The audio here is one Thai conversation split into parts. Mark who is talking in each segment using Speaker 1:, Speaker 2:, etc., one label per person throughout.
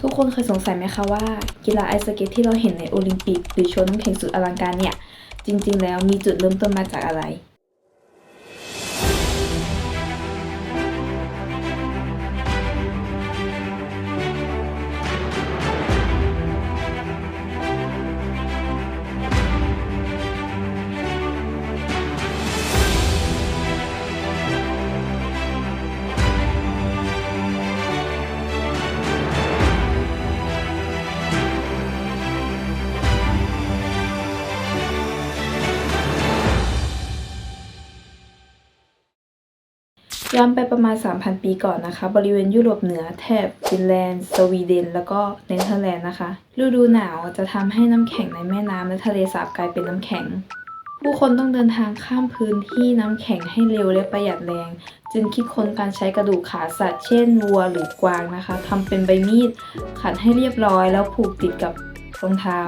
Speaker 1: ทุกคนเคยสงสัยไหมคะว่า กีฬาไอสเก็ตที่เราเห็นในโอลิมปิก หรือโชว์น้ำแข็งสุดอลังการเนี่ย จริงๆ แล้วมีจุดเริ่มต้นมาจากอะไร ย้อนไปประมาณ 3,000 ปีก่อนนะคะ บริเวณยุโรปเหนือแถบฟินแลนด์ สวีเดน แล้วก็เนเธอร์แลนด์นะคะ ฤดูหนาวจะทำให้น้ำแข็งในแม่น้ำและทะเลสาบกลายเป็นน้ำแข็ง ผู้คนต้องเดินทางข้ามพื้นที่น้ำแข็งให้เร็วและประหยัดแรง จึงคิดค้นการใช้กระดูกขาสัตว์ เช่นวัวหรือกวางนะคะทำเป็นใบมีดขัดให้เรียบร้อยแล้วผูกติดกับ รองเท้า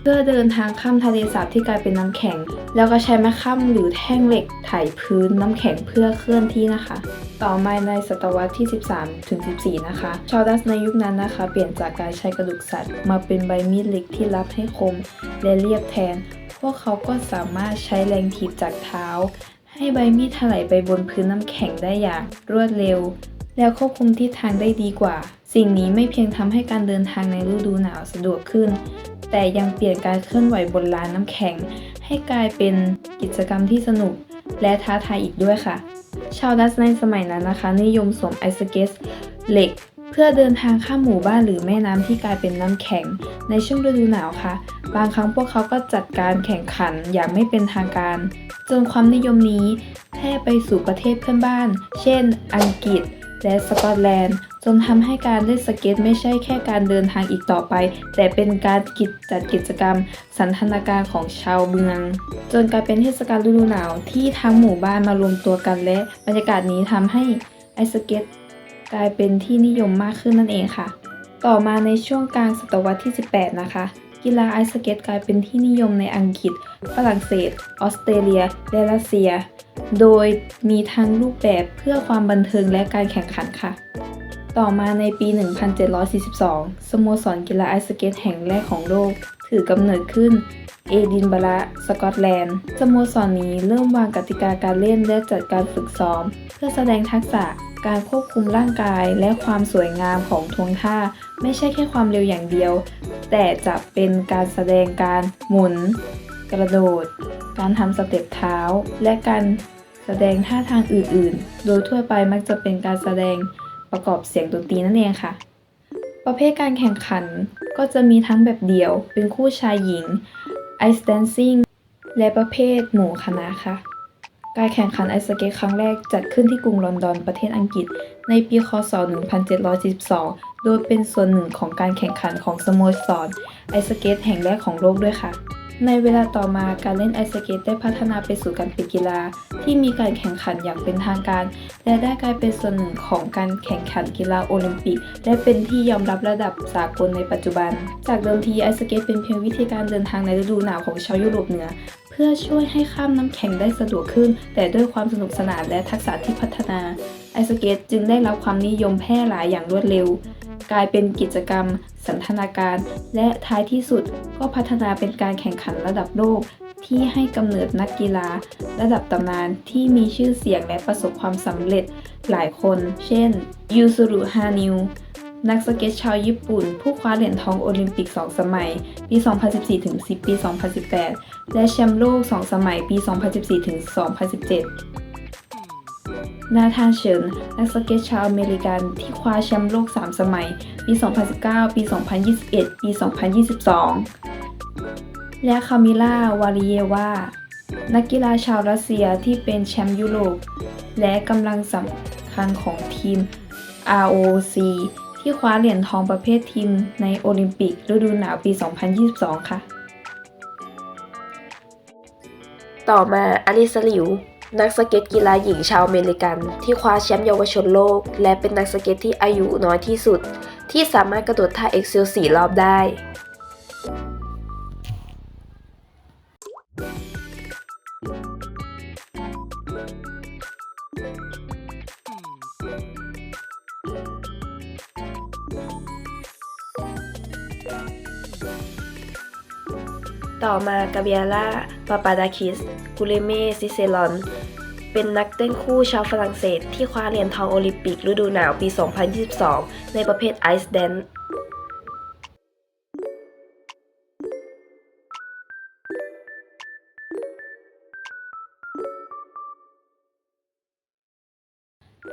Speaker 1: เพื่อเดินทางข้ามทะเลสาบที่กลายเป็นน้ำแข็ง แล้วก็ใช้ไม้ค้ำหรือแท่งเหล็กไถพื้นน้ำแข็งเพื่อเคลื่อนที่นะคะ ต่อมาในศตวรรษที่ 13ถึง14 นะคะ ชาวดัสในยุคนั้นนะคะ เปลี่ยนจากการใช้กระดูกสัตว์ มาเป็นใบมีดเหล็กที่รับให้คม และเรียบแทน พวกเขาก็สามารถใช้แรงถีบจากเท้า ให้ใบมีดถลายไปบนพื้นน้ำแข็งได้อย่างรวดเร็ว แล้วควบคุมทิศทางได้ดีกว่า สิ่งนี้ไม่เพียงทำให้การเดินทางในฤดูหนาวสะดวกขึ้น แต่ยังเปลี่ยนการเคลื่อนไหวบนลานน้ำแข็ง ให้กลายเป็นกิจกรรมที่สนุก และท้าทายอีกด้วยค่ะ ชาวดัสในสมัยนั้นนะคะ นิยมสวมไอสเกตเหล็ก เพื่อเดินทางข้ามหมู่บ้านหรือแม่น้ำที่กลายเป็นน้ำแข็ง ในช่วงฤดูหนาวค่ะ บางครั้งพวกเขาก็จัดการแข่งขันอย่างไม่เป็นทางการ จนความนิยมนี้แพร่ไปสู่ประเทศเพื่อนบ้าน เช่น อังกฤษ และสกอตแลนด์ จนทำให้การเล่นสเก็ตไม่ใช่แค่การเดินทางอีกต่อไป แต่เป็นการกิจจัดกิจกรรม สันทนาการของชาวเมือง จนกลายเป็นเทศกาลฤดูหนาวที่ทั้งหมู่บ้านมารวมตัวกันและบรรยากาศนี้ทำให้ไอสเก็ตกลายเป็นที่นิยมมากขึ้นนั่นเองค่ะ ต่อมาในช่วงกลางศตวรรษที่ 18 นะคะ กีฬาไอสเก็ตกลายเป็นที่นิยมในอังกฤษ ฝรั่งเศส ออสเตรเลีย และรัสเซีย โดยมีทั้งรูปแบบเพื่อความบันเทิงและการแข่งขันค่ะ ต่อมาในปี 1742 สโมสรกีฬาไอสเก็ตแห่งแรกของโลก ถือกำเนิดขึ้น เอดินบะระ สกอตแลนด์ สโมสรนี้เริ่มวางกติกาการเล่นและจัดการฝึกซ้อม เพื่อแสดงทักษะการควบคุมร่างกายและความสวยงามของทวงท่า ไม่ใช่แค่ความเร็วอย่างเดียว แต่จะเป็นการแสดงการหมุน กระโดด การทำสเต็ปเท้า และการแสดงท่าทางอื่นๆ โดยทั่วไปมักจะเป็นการแสดง ประกอบเสียงดนตรีนั่นเองค่ะ ประเภทการแข่งขันก็จะมีทั้งแบบเดี่ยว เป็นคู่ชายหญิง ice dancing และประเภทหมู่คณะค่ะ การแข่งขันไอสเก็ตครั้งแรกจัดขึ้นที่กรุงลอนดอนประเทศอังกฤษ ในปี คศ 1742โดยเป็นส่วนหนึ่งของการแข่งขันของสโมสรไอสเก็ตแห่งแรกของโลกด้วยค่ะ ในเวลาต่อมาการเล่นไอสเกตได้พัฒนาไปสู่การเป็นกีฬา ที่มีการแข่งขันอย่างเป็นทางการ และได้กลายเป็นส่วนหนึ่งของการแข่งขันกีฬาโอลิมปิก และเป็นที่ยอมรับระดับสากลในปัจจุบัน จากเดิมทีไอสเกตเป็นเพียงวิธีการเดินทางในฤดูหนาวของชาวยุโรปเหนือ เพื่อช่วยให้ข้ามน้ำแข็งได้สะดวกขึ้น แต่ด้วยความสนุกสนานและทักษะที่พัฒนาไอสเกตจึงได้รับความนิยมแพร่หลายอย่างรวดเร็ว กลายเป็นกิจกรรม สันทนาการ และท้ายที่สุดก็พัฒนาเป็นการแข่งขันระดับโลก ที่ให้กำเนิดนักกีฬา ระดับตำนานที่มีชื่อเสียงและประสบความสำเร็จหลายคน เช่น ยูสุรุฮานิวนักสเก็ตชาวญี่ปุ่น ผู้คว้าเหรียญทองโอลิมปิก 2 สมัย ปี 2014 ถึงปี 2018 และแชมป์โลก 2 สมัย ปี 2014 ถึง 2017 นาธานเฉินนักสเก็ตชาวอเมริกันที่คว้าแชมป์โลก 3 สมัย ปี 2019 ปี 2021 ปี 2022 และคามิล่าวาริเยวา นักกีฬาชาวรัสเซียที่เป็นแชมป์ยุโรป และกำลังสำคัญของทีม ROC ที่คว้าเหรียญทองประเภททีมในโอลิมปิกฤดูหนาวปี 2022 ค่ะ
Speaker 2: ต่อมาอลิสลิว นักสเก็ตกีฬาหญิงชาวอเมริกัน ที่คว้าแชมป์เยาวชนโลก และเป็นนักสเก็ตที่อายุน้อยที่สุด ที่สามารถกระโดดท่าเอ็กเซลสี่รอบได้ ต่อมากาเบียล่าปาปาดาคิส กูเลเมซิเซลอน เป็นนักเต้นคู่ชาวฝรั่งเศสที่คว้าเหรียญทองโอลิมปิกฤดูหนาวปี 2022 ในประเภทไอซ์แดน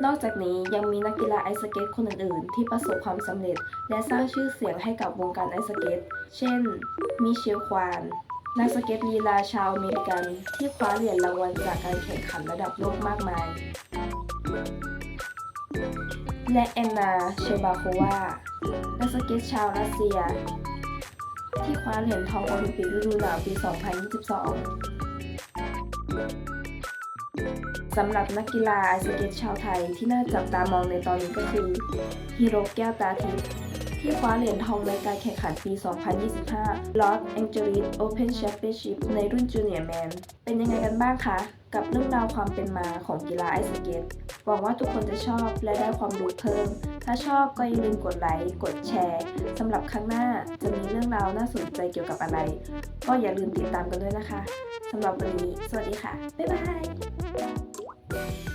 Speaker 1: นอกจากนี้ยังมีนักกีฬาไอซ์สเก็ตคนอื่นๆ ที่ประสบความสำเร็จ และสร้างชื่อเสียงให้กับวงการไอซ์สเก็ต เช่น มิเชลควานนักสเก็ตลีลาชาวอเมริกัน ที่คว้าเหรียญรางวัลจากการแข่งขันระดับโลกมากมาย และแอนนา เชบาโควา นักสเก็ตชาวรัสเซีย ที่คว้าเหรียญทองโอลิมปิกฤดูหนาวปี 2022 สำหรับนักกีฬาไอสเก็ตชาวไทยที่น่าจับตามองในตอนนี้ก็คือฮิโรแก้วตาทิพย์ ที่คว้าเหรียญทองในการแข่งขันปี 2025 Los Angeles Open Championship ในรุ่นจูเนียร์แมนเป็นยังไงกันบ้างคะ กับเรื่องราวความเป็นมาของกีฬาไอสเกตหวังว่าทุกคนจะชอบและได้ความรู้เพิ่ม ถ้าชอบก็อย่าลืมกดไลค์ กดแชร์สำหรับครั้งหน้าจะมีเรื่องราวน่าสนใจเกี่ยวกับอะไร ก็อย่าลืมติดตามกันด้วยนะคะสำหรับวันนี้ สวัสดีค่ะ บ๊ายบาย